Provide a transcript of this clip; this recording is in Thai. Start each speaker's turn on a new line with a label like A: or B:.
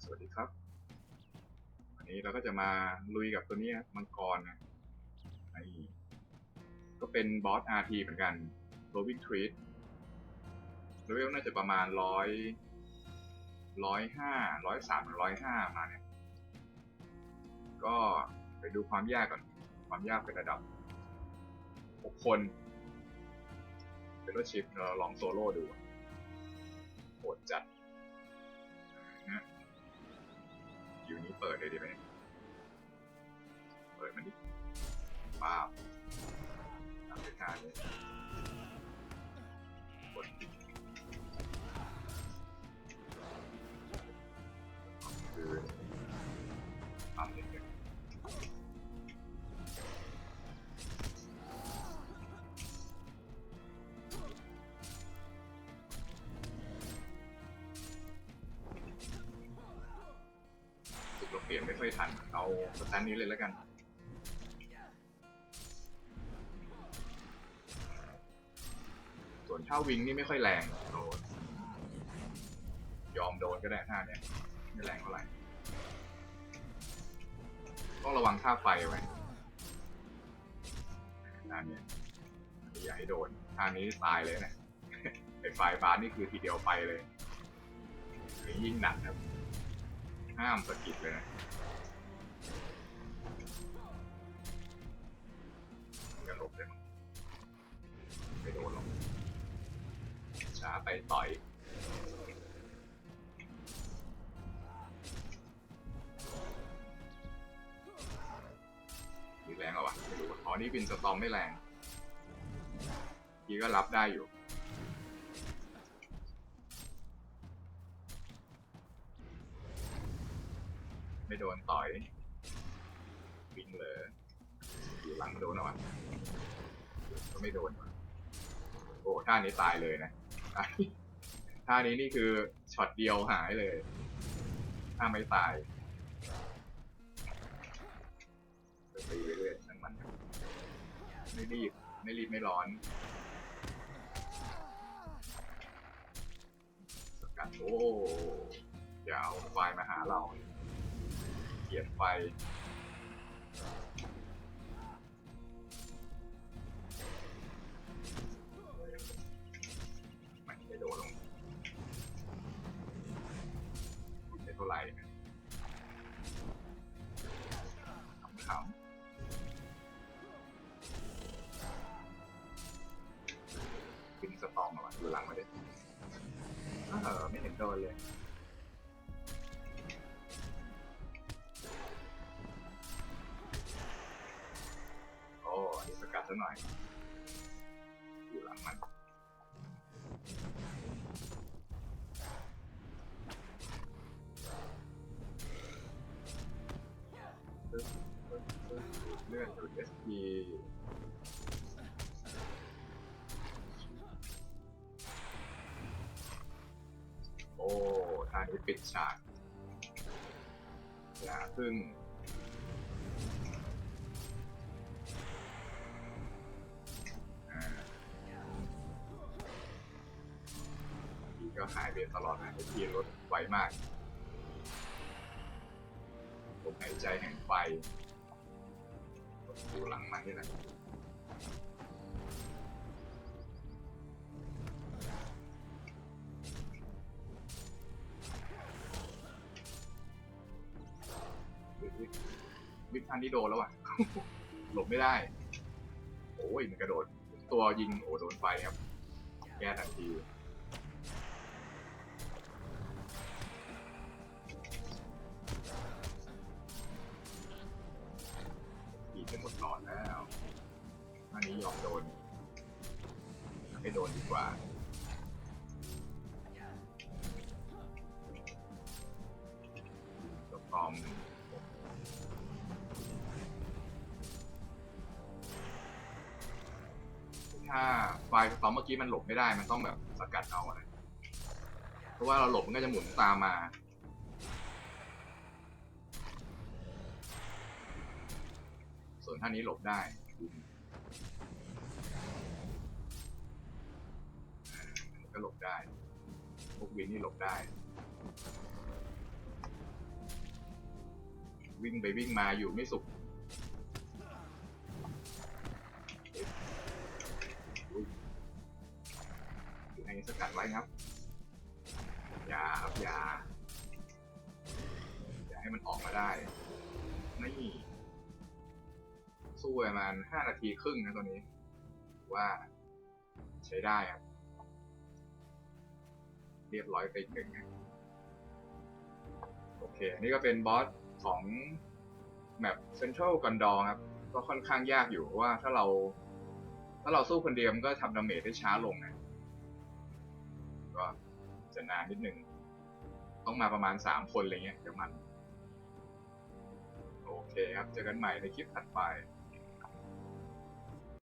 A: สวัสดีครับ วันนี้เราก็จะมาลุยกับตัวนี้มังกรนะไอ้ก็เป็นบอส RT เหมือนกัน Roving Treat เลเวลน่าจะประมาณร้อยร้อยห้าร้อยสามร้อยห้ามาเนี่ย ก็ไปดูความยากก่อน ความยากเป็นระดับหกคน เป็นรถชิปเราลองโซโล่ดูโหดจัดนะ อยู่นี้เปิดเลยดีไหมเปิดมันดิปาบทำเป็นการเลยกด ค่อยทันเอาสแตนนี้เลยแล้วกันส่วนท่าวิงนี่ไม่ค่อยแรงโดนยอมโดนก็ได้ท่าเนี้ยไม่แรงเท่าไหร่ต้องระวังท่าไฟไว้ท่าเนี้ยอย่าให้โดนท่านี้ตายเลยนะไอ้ไฟบาสนี่คือทีเดียวไปเลยยิ่งหนักครับห้ามสะกิดเลยนะ ต่อยมีแรงเหรอวะไม่รู้อ๋อนี่บินสตอมไม่แรงทีก็รับได้อยู่ไม่โดนต่อยวิ่งเลยอยู่หลังโดนเอาวะก็ไม่โดนโอ้ท่านี้ตายเลยนะ ท่านี้นี่คือช็อตเดียวหายเลยถ้าไม่ตายตีไปเรื่อยช่างมัน ไม่รีบ ไม่รีบไม่ร้อนสกัดโอ้ยาเอาไฟมาหาเราเกียดไฟ ท่าไหร่นะขำๆบินสตองมาดูหลังมาดิเออไม่เห็นโดนเลยโอ้อันนี้สกัดซะหน่อยอยู่หลังมัน SP โอ้ท่านี้ปิดฉากอย่าพึ่งอ่าทีก็หายไปตลอดนะทีรถไวมากลมหายใจแห่งไฟ อยู่หลังมันนี่แหละวิกทันที่โดนแล้วอะ หลบไม่ได้ โอ้ยมันกระโดด ตัวยิงโอ้โดนไฟครับ แก้ทันที ไม่โดนดีกว่าตัวปลอมถ้าไฟสตอมเมื่อกี้มันหลบไม่ได้มันต้องแบบสกัดเอานะเพราะว่าเราหลบมันก็จะหมุนตามมาส่วนท่านี้หลบได้ก็หลบ ได้พวกวินนี่หลบได้ วิ่งไปวิ่งมาอยู่ไม่สุขอยู่ในสกัดไว้ครับ อย่าครับอย่าอย่าให้มันออกมาได้ นี่สู้ประมาณห้านาทีครึ่งนะตัวนี้ ว่าใช้ได้ครับ เรียบร้อยไปอีกหนึ่งนะโอเค อันนี้ก็เป็นบอสของแมปเซนทรัลกันดอครับ ก็ค่อนข้างยากอยู่เพราะว่าถ้าเรา ถ้าเราสู้คนเดียวมันก็ทำดาเมจได้ช้าลงนะก็จะนานนิดหนึ่ง ต้องมาประมาณสามคนอะไรเงี้ยเดี๋ยวมัน โอเคครับ เจอกันใหม่ในคลิปถัดไป